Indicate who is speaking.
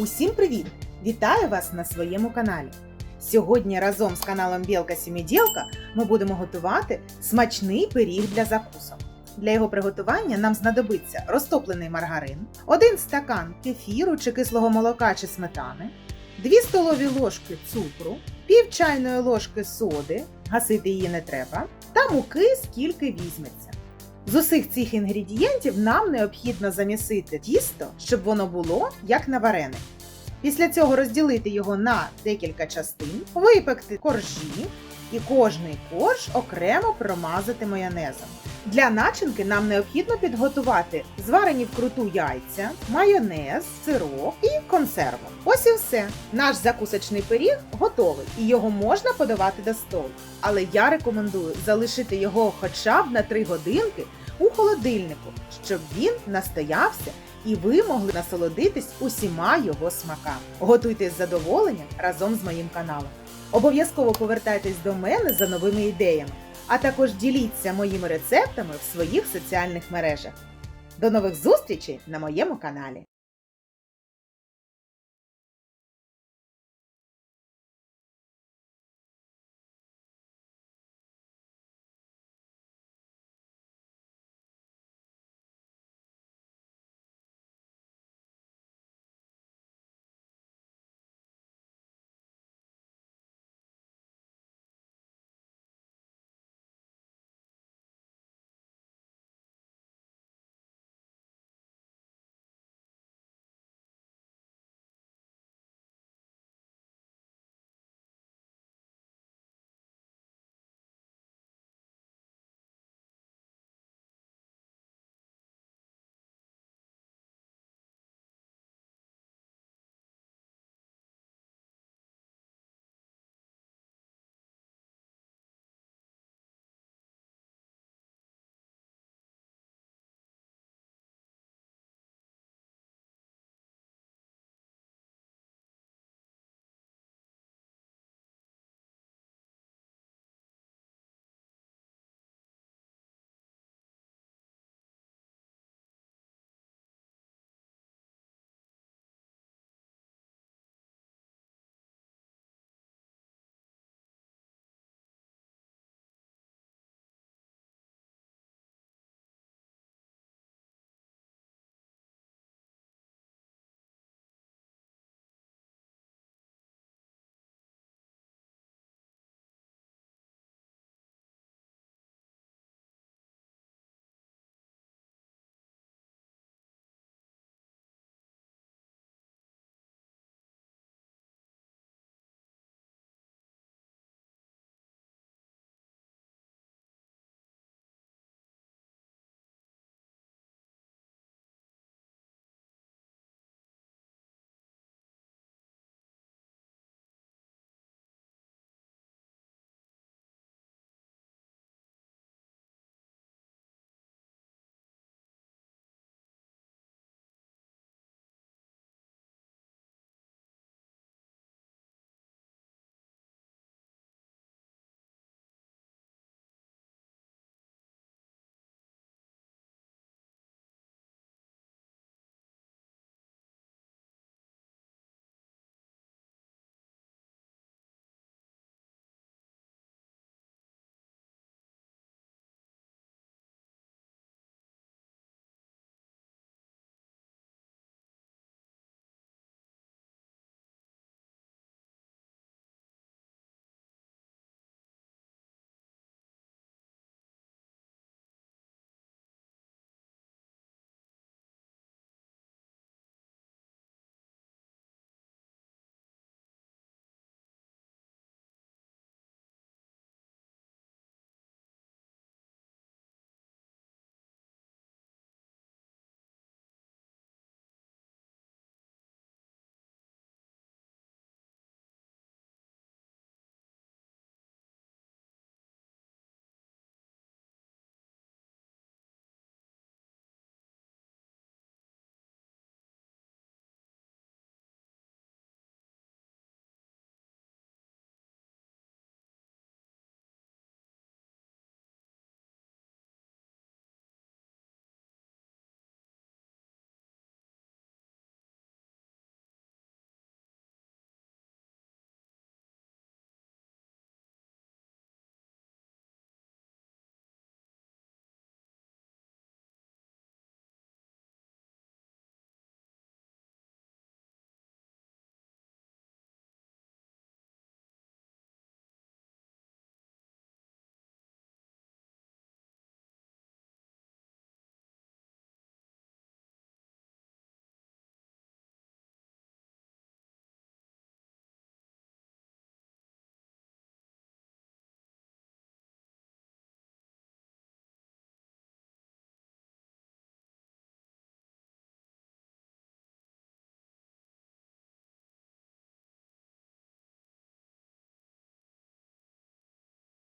Speaker 1: Усім привіт! Вітаю вас на своєму каналі. Сьогодні разом з каналом Білка Сіміділка ми будемо готувати смачний пиріг для закусок. Для його приготування нам знадобиться розтоплений маргарин, один стакан кефіру чи кислого молока чи сметани, 2 столові ложки цукру, пів чайної ложки соди, гасити її не треба, та муки скільки візьметься. З усіх цих інгредієнтів нам необхідно замісити тісто, щоб воно було як на вареник. Після цього розділити його на декілька частин, випекти коржі і кожний корж окремо промазати майонезом. Для начинки нам необхідно підготувати зварені вкруту яйця, майонез, сирок і консерву. Ось і все. Наш закусочний пиріг готовий і його можна подавати до столу. Але я рекомендую залишити його хоча б на 3 годинки у холодильнику, щоб він настоявся і ви могли насолодитись усіма його смаками. Готуйте з задоволенням разом з моїм каналом. Обов'язково повертайтесь до мене за новими ідеями, а також діліться моїми рецептами в своїх соціальних мережах. До нових зустрічей на моєму каналі!